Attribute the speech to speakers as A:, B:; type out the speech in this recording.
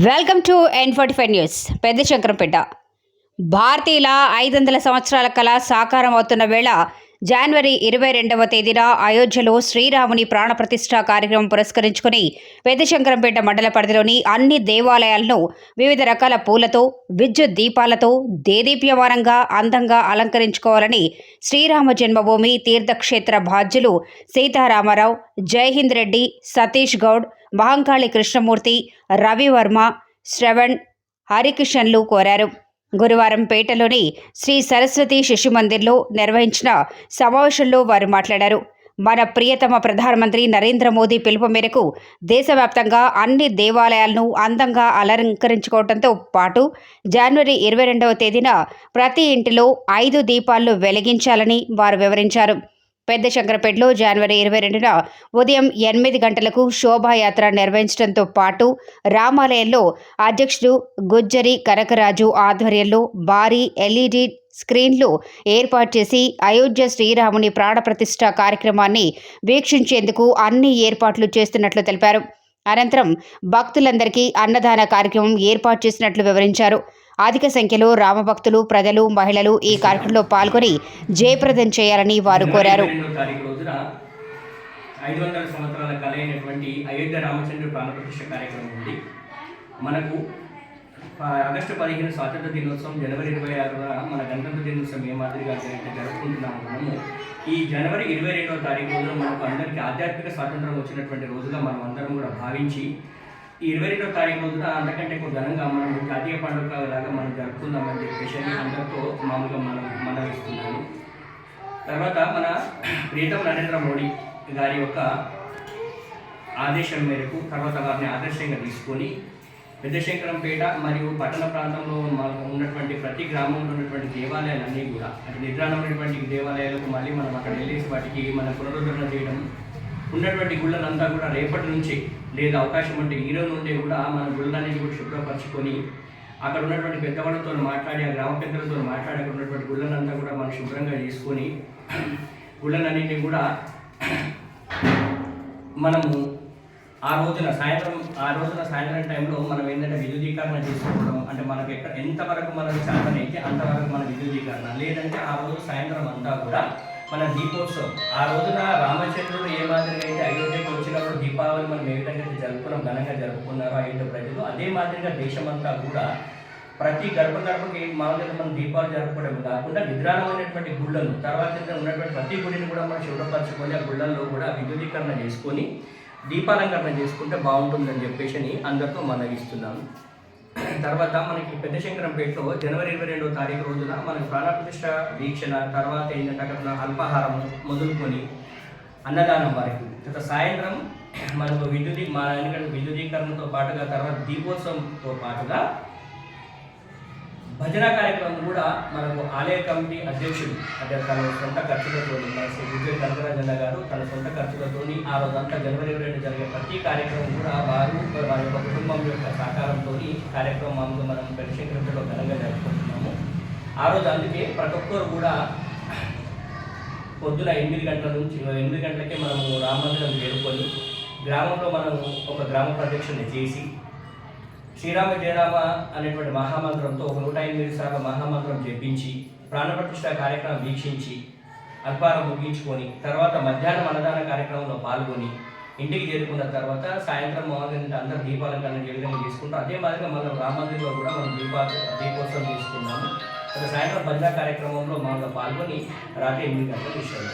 A: Welcome to N forty five news. Pedda Shankarampet భారతీయుల ఐదు వందల సంవత్సరాల కళ సాకారం అవుతున్న వేళ జనవరి ఇరవై రెండవ తేదీన అయోధ్యలో శ్రీరాముని ప్రాణప్రతిష్ఠ కార్యక్రమం పురస్కరించుకుని పెద్దశంకరంపేట మండల పరిధిలోని అన్ని దేవాలయాలను వివిధ రకాల పూలతో విద్యుత్ దీపాలతో దేదీప్యమానంగా అందంగా అలంకరించుకోవాలని శ్రీరామ జన్మభూమి తీర్థక్షేత్ర బాధ్యులు సీతారామారావు జైహింద్ రెడ్డి సతీష్ గౌడ్ మహంకాళి కృష్ణమూర్తి రవివర్మ శ్రవణ్ హరికిషన్లు కోరారు. గురువారం పేటలోని శ్రీ సరస్వతి శిశు మందిర్లో నిర్వహించిన సమావేశంలో వారు మాట్లాడారు. మన ప్రియతమ ప్రధానమంత్రి నరేంద్ర మోదీ పిలుపు మేరకు దేశవ్యాప్తంగా అన్ని దేవాలయాలను అందంగా అలంకరించుకోవడంతో పాటు జనవరి ఇరవై రెండవ తేదీన ప్రతి ఇంటిలో ఐదు దీపాలను వెలిగించాలని వారు వివరించారు. పెద్ద శంకరపేటలో జనవరి ఇరవై రెండున ఉదయం ఎనిమిది గంటలకు శోభాయాత్ర నిర్వహించడంతో పాటు రామాలయంలో అధ్యక్షుడు గుజ్జరి కనకరాజు ఆధ్వర్యంలో భారీ ఎల్ఈడి స్క్రీన్లు ఏర్పాటు చేసి అయోధ్య శ్రీరాముని ప్రాణప్రతిష్ఠ కార్యక్రమాన్ని వీక్షించేందుకు అన్ని ఏర్పాట్లు చేస్తున్నట్లు తెలిపారు. అనంతరం భక్తులందరికీ అన్నదాన కార్యక్రమం ఏర్పాటు చేసినట్లు వివరించారు. అధిక సంఖ్యలో రామభక్తులు ప్రజలు మహిళలు ఈ కార్యక్రమంలో పాల్గొని జయప్రదం చేయాలని వారు కోరారు.
B: రెండో తారీఖు రోజున ఐదు వందల సంవత్సరాల కళ అయినటువంటి అయోధ్య రామచంద్ర ప్రాణప్రతిష్ఠ కార్యక్రమం ఉంది. మనకు ఆగస్టు పదిహేను స్వాతంత్ర దినోత్సవం జనవరి ఇరవై ఆరున మన గణతంత్ర దినోత్సవం ఏ మాదిరిగా జరు- జరుపుకుంటున్నాము మనము ఈ జనవరి ఇరవై రెండవ తారీఖు రోజున మనకు అందరికీ ఆధ్యాత్మిక స్వాతంత్రం వచ్చినటువంటి రోజుగా మనం అందరం కూడా భావించి ఈ ఇరవై రెండవ తారీఖు రోజున అంతకంటే ఎక్కువ ఘనంగా మనం జాతీయ పండుగ లాగా మనం జరుపుకుందామని చెప్పేసి అందరితో మామూలుగా మనం మనవిస్తున్నాను. తర్వాత మన ప్రీతం నరేంద్ర మోడీ గారి యొక్క ఆదేశం మేరకు తర్వాత వారిని ఆదర్శంగా తీసుకొని పెద్దశంకరంపేట మరియు పట్టణ ప్రాంతంలో ఉన్నటువంటి ప్రతి గ్రామంలో ఉన్నటువంటి దేవాలయాలన్నీ కూడా అంటే నిద్రాణమైనటువంటి దేవాలయాలకు మళ్ళీ మనం అక్కడ వెళ్ళేసి వాటికి మన పునరుద్ధరణ చేయడం ఉన్నటువంటి గుళ్ళనంతా కూడా రేపటి నుంచి లేదా అవకాశం ఉంటే ఈ రోజు నుండి కూడా మన గుళ్ళన్నీ కూడా శుభ్రపరచుకొని అక్కడ ఉన్నటువంటి పెద్దవాళ్ళతో మాట్లాడి ఆ గ్రామ పెద్దలతో మాట్లాడి అక్కడ ఉన్నటువంటి గుళ్ళనంతా కూడా మనం శుభ్రంగా చేసుకొని గుళ్ళనన్నింటినీ కూడా మనము ఆ రోజున సాయంత్రం ఆ రోజున సాయంత్రం టైంలో మనం ఏంటంటే విద్యుదీకరణ చేసుకోవడం అంటే మనకు ఎక్కడ ఎంతవరకు మనకు చేతనైతే అంతవరకు మన విద్యుదీకరణ. లేదంటే ఆ రోజు సాయంత్రం అంతా కూడా మన దీపోత్సవం. ఆ రోజున రామచంద్రుడు ఏ మాదిరిగా అయితే అయోధ్యకు వచ్చినప్పుడు దీపావళి మనం ఏ విధంగా అయితే జరుపుకున్నాం ఘనంగా జరుపుకున్నారో అయోధ్య ప్రజలు అదే మాదిరిగా దేశమంతా కూడా ప్రతి గర్భ గర్భకి మామూలుగా మనం దీపాలు జరుపుకోవడం కాకుండా నిద్రాణమైనటువంటి గుళ్ళను తర్వాత ఉన్నటువంటి ప్రతి గుడిని కూడా మనం శుభ్రపరచుకొని ఆ గుళ్ళల్లో కూడా విద్యుదీకరణ చేసుకొని దీపాలంకరణ చేసుకుంటే బాగుంటుందని చెప్పేసి అందరితో మనవిస్తున్నాను తర్వాత మనకి పెద్ద శంకరంపేటలో జనవరి ఇరవై రెండవ తారీఖు రోజున మనకి ప్రాణప్రతిష్ట వీక్షణ తర్వాత ఏంటంటే అక్కడ అల్పాహారం మొదలుకొని అన్నదానం వరకు. తర్వాత సాయంత్రం మనకు విద్యుదీ మా ఎందుకంటే విద్యుదీకరణతో పాటుగా తర్వాత దీపోత్సవంతో పాటుగా భజన కార్యక్రమం కూడా మనకు ఆలయ కమిటీ అధ్యక్షుడు అంటే తన సొంత ఖర్చులతో మన శ్రీ విజయ కనకరాజన్న గారు తన సొంత ఖర్చులతో ఆ రోజంతా జనవరి రెండు జరిగే ప్రతి కార్యక్రమం కూడా వారు వారి యొక్క కుటుంబం యొక్క సహకారంతో కార్యక్రమం మనం పెద్దశంకరంలో ఘనంగా జరుపుకుంటున్నాము. ఆ రోజు అందుకే ప్రతి ఒక్కరు కూడా పొద్దున ఎనిమిది గంటల నుంచి ఎనిమిది గంటలకే మనము రామందిరం చేరుకొని గ్రామంలో మనము ఒక గ్రామ ప్రదక్షిణ చేసి శ్రీరామ జయరామ అనేటువంటి మహామంత్రంతో ఒక నూట ఎనిమిది సార్లు మహామంత్రం జపించి ప్రాణప్రతిష్ట కార్యక్రమం వీక్షించి అల్పారం ముగించుకొని తర్వాత మధ్యాహ్నం అన్నదాన కార్యక్రమంలో పాల్గొని ఇంటికి చేరుకున్న తర్వాత సాయంత్రం మామూలుగా అందరూ దీపాలంకరణ ఏ విధంగా చేసుకుంటాం అదే మాదిరిగా మనం రామందిర్లో కూడా మనం దీపా దీపోత్సవం చేసుకున్నాము ఒక సాయంత్రం భజన కార్యక్రమంలో మనలో పాల్గొని రాత్రి ఎనిమిది గంటలకు విషయాలు